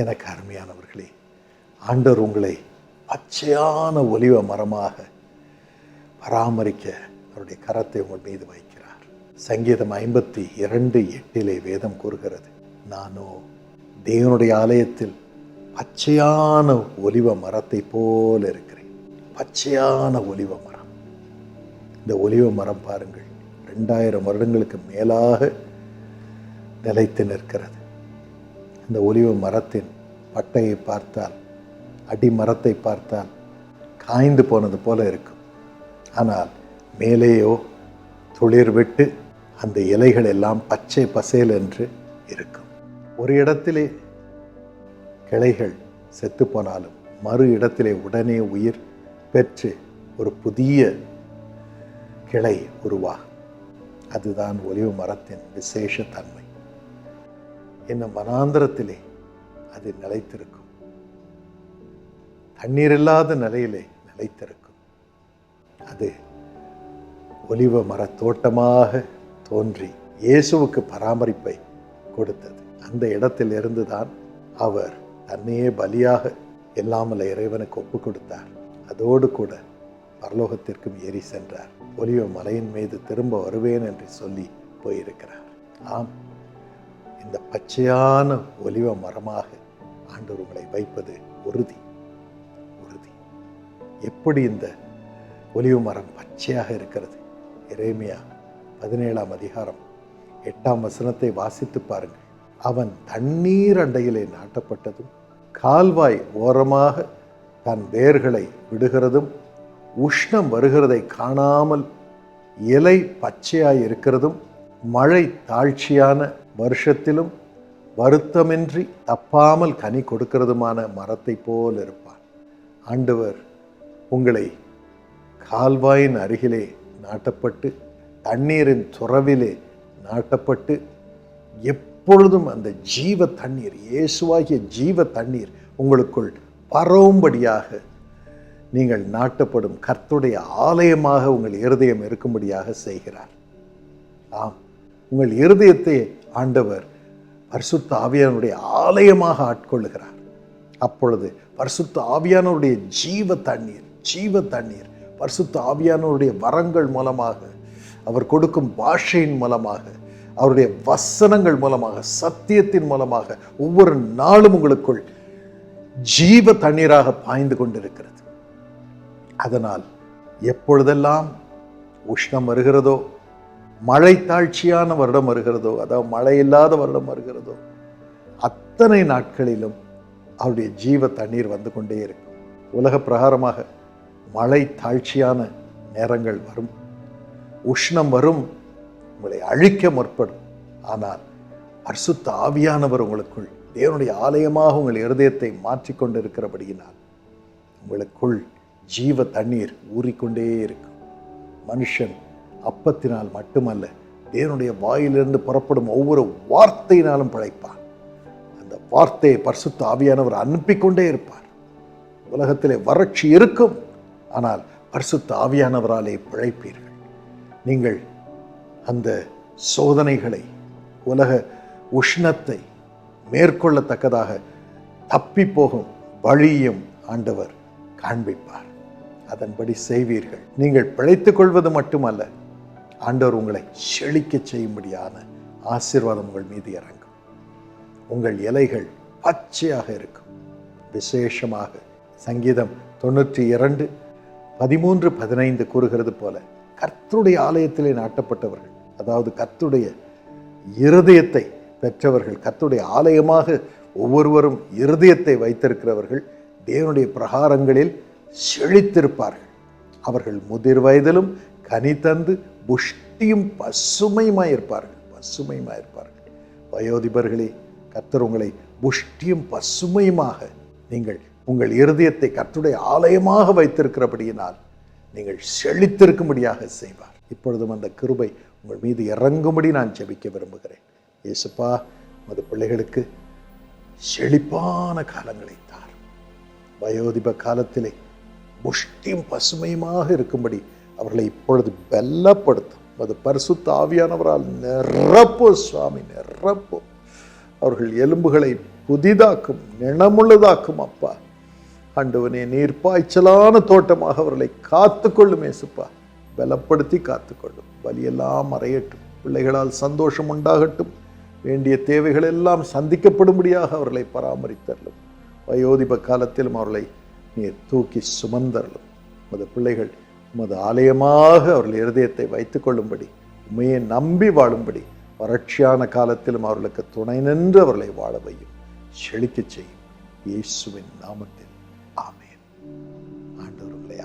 எனக்கு அருமையானவர்களே ஆண்டவர் உங்களை பச்சையான ஒலிவ மரமாக பராமரிக்க அவருடைய கரத்தை உங்கள் மீது வைக்கிறார். சங்கீதம் ஐம்பத்தி இரண்டு எட்டிலே வேதம் கூறுகிறது நானோ தேவனுடைய ஆலயத்தில் பச்சையான ஒலிவ மரத்தை போல இருக்கிறேன். பச்சையான ஒலிவ மரம். இந்த ஒலிவ மரம் பாருங்கள் ரெண்டாயிரம் வருடங்களுக்கு மேலாக நிலைத்து நிற்கிறது. இந்த ஒலிவு மரத்தின் பட்டையை பார்த்தால் அடி மரத்தை பார்த்தால் காய்ந்து போனது போல இருக்கும். ஆனால் மேலேயோ துளிர் விட்டு அந்த இலைகள் எல்லாம் பச்சை பசேல் என்று இருக்கும். ஒரு இடத்திலே கிளைகள் செத்து போனாலும் மறு இடத்திலே உடனே உயிர் பெற்று ஒரு புதிய கிளை உருவாகும். அதுதான் ஒலிவு மரத்தின் விசேஷ என்ன மனாந்திரத்திலே வனாந்திரத்திலே அது நிலைத்திருக்கும். தண்ணீர் இல்லாத நிலையிலே நிலைத்திருக்கும். அது ஒலிவ மரத்தோட்டமாக தோன்றி இயேசுவுக்கு பராமரிப்பை கொடுத்தது. அந்த இடத்திலிருந்து தான் அவர் தன்னையே பலியாக எல்லாமல்ல இறைவனுக்கு ஒப்பு கொடுத்தார். அதோடு கூட பரலோகத்திற்கும் ஏறி சென்றார். ஒலிவ மலையின் மீது திரும்ப வருவேன் என்று சொல்லி போயிருக்கிறார். ஆம் இந்த பச்சையான ஒலிவ மரமாக ஆண்டவர் உங்களை வைப்பது உறுதி உறுதி. எப்படி இந்த ஒலிவு மரம் பச்சையாக இருக்கிறது? இறைமையா பதினேழாம் அதிகாரம் எட்டாம் வசனத்தை வாசித்து பாருங்கள். அவன் தண்ணீர் அண்டையிலே நாட்டப்பட்டதும் கால்வாய் ஓரமாக தன் வேர்களை விடுகிறதும் உஷ்ணம் வருகிறதை காணாமல் இலை பச்சையாய் இருக்கிறதும் மழை தாழ்ச்சியான வருஷத்திலும் வருத்தமின்றி தப்பாமல் கனி கொடுக்கிறதுமான மரத்தை போல் இருப்பான் ஆண்டவர் உங்களை கால்வாயின் அருகிலே நாட்டப்பட்டு தண்ணீரின் துறவிலே நாட்டப்பட்டு எப்பொழுதும் அந்த ஜீவ தண்ணீர் இயேசுவாகிய ஜீவ தண்ணீர் உங்களுக்குள் பரவும்படியாக நீங்கள் நாட்டப்படும் கர்த்துடைய ஆலயமாக உங்கள் இருதயம் இருக்கும்படியாக செய்கிறார். ஆம் உங்கள் இருதயத்தை ஆண்டவர் பரிசுத்த ஆவியானுடைய ஆலயமாக ஆட்கொள்ளுகிறார். அப்பொழுது பரிசுத்த ஆவியானவருடைய ஜீவ தண்ணீர் ஜீவ தண்ணீர் பரிசுத்த ஆவியானவருடைய வரங்கள் மூலமாக அவர் கொடுக்கும் பாஷையின் மூலமாக அவருடைய வசனங்கள் மூலமாக சத்தியத்தின் மூலமாக ஒவ்வொரு நாளும் உங்களுக்குள் ஜீவ தண்ணீராக பாய்ந்து கொண்டிருக்கிறது. அதனால் எப்பொழுதெல்லாம் உஷ்ணம் வருகிறதோ மழை தாழ்ச்சியான வருடம் வருகிறதோ அதாவது மழை இல்லாத வருடம் வருகிறதோ அத்தனை நாட்களிலும் அவருடைய ஜீவ தண்ணீர் வந்து கொண்டே இருக்கும். உலக பிரகாரமாக மழை தாழ்ச்சியான நேரங்கள் வரும். உஷ்ணம் வரும் உங்களை அழிக்க முற்படும். ஆனால் அர்சுத்த ஆவியானவர் உங்களுக்குள் தேவனுடைய ஆலயமாக உங்கள் இருதயத்தை மாற்றிக்கொண்டு இருக்கிறபடியினால் உங்களுக்குள் ஜீவ தண்ணீர் ஊறிக்கொண்டே இருக்கும். மனுஷன் அப்பத்தினால் மட்டுமல்ல தேவனுடைய வாயிலிருந்து புறப்படும் ஒவ்வொரு வார்த்தையினாலும் பிழைப்பான். அந்த வார்த்தையை பரிசுத்த ஆவியானவர் அனுப்பிக்கொண்டே இருப்பார். உலகத்திலே வறட்சி இருக்கும் ஆனால் பரிசுத்த ஆவியானவராலே பிழைப்பீர்கள். நீங்கள் அந்த சோதனைகளை உலக உஷ்ணத்தை மேற்கொள்ளத்தக்கதாக தப்பி போகும் வழியும் ஆண்டவர் காண்பிப்பார். அதன்படி செய்வீர்கள். நீங்கள் பிழைத்துக் கொள்வது மட்டுமல்ல ஆண்டவர் உங்களை செழிக்கச் செய்யும்படியான ஆசீர்வாதம் உங்கள் மீது இறங்கும். உங்கள் இலைகள் பச்சையாக இருக்கும். விசேஷமாக சங்கீதம் தொண்ணூற்றி இரண்டு பதிமூன்று பதினைந்து கூறுகிறது போல கர்த்தருடைய ஆலயத்திலே நாட்டப்பட்டவர்கள் அதாவது கர்த்துடைய இருதயத்தை பெற்றவர்கள் கர்த்துடைய ஆலயமாக ஒவ்வொருவரும் இருதயத்தை வைத்திருக்கிறவர்கள் தேவனுடைய பிரகாரங்களில் செழித்திருப்பார்கள். அவர்கள் முதிர் வயதிலும் கனி தந்து புஷ்டியும் பசுமையுமாய் இருப்பார்கள். பசுமையுமாய் இருப்பார்கள். வயோதிபர்களே கர்த்தர் உங்களை புஷ்டியும் பசுமையுமாக நீங்கள் உங்கள் இருதயத்தை கத்துடைய ஆலயமாக வைத்திருக்கிறபடியினால் நீங்கள் செழித்திருக்கும்படியாக செய்வார். இப்பொழுதும் அந்த கிருபை உங்கள் மீது இறங்கும்படி நான் ஜெபிக்க விரும்புகிறேன். இயேசுப்பா மது பிள்ளைகளுக்கு செழிப்பான காலங்களை தார் வயோதிப காலத்திலே புஷ்டியும் பசுமையுமாக இருக்கும்படி அவர்களை இப்பொழுது பலப்படுத்தும். அது பரிசுத்த ஆவியானவரால் நிரப்போ சுவாமி நிரப்போ. அவர்கள் எலும்புகளை புதிதாக்கும் நிணமுள்ளதாக்கும் அப்பா. ஆண்டவனே நீர் பாய்ச்சலான தோட்டமாக அவர்களை காத்துக்கொள்ளும் ஏசுப்பா. பலப்படுத்தி காத்துக்கொள்ளும். வலியெல்லாம் மறையட்டும். பிள்ளைகளால் சந்தோஷம் உண்டாகட்டும். வேண்டிய தேவைகள் எல்லாம் சந்திக்கப்படும்படியாக அவர்களை பராமரித்தரலும். வயோதிப காலத்திலும் அவர்களை நீர் தூக்கி சுமந்தரலும். அது பிள்ளைகள் உமது ஆலயமாக அவர்கள் இருதயத்தை வைத்துக் கொள்ளும்படி உண்மையை நம்பி வாழும்படி வறட்சியான காலத்திலும் அவர்களுக்கு துணை நின்று அவர்களை வாழ வையும். செழிக்கச் செய்யும். இயேசுவின் நாமத்தில். ஆமேன். ஆண்டவர் உங்களை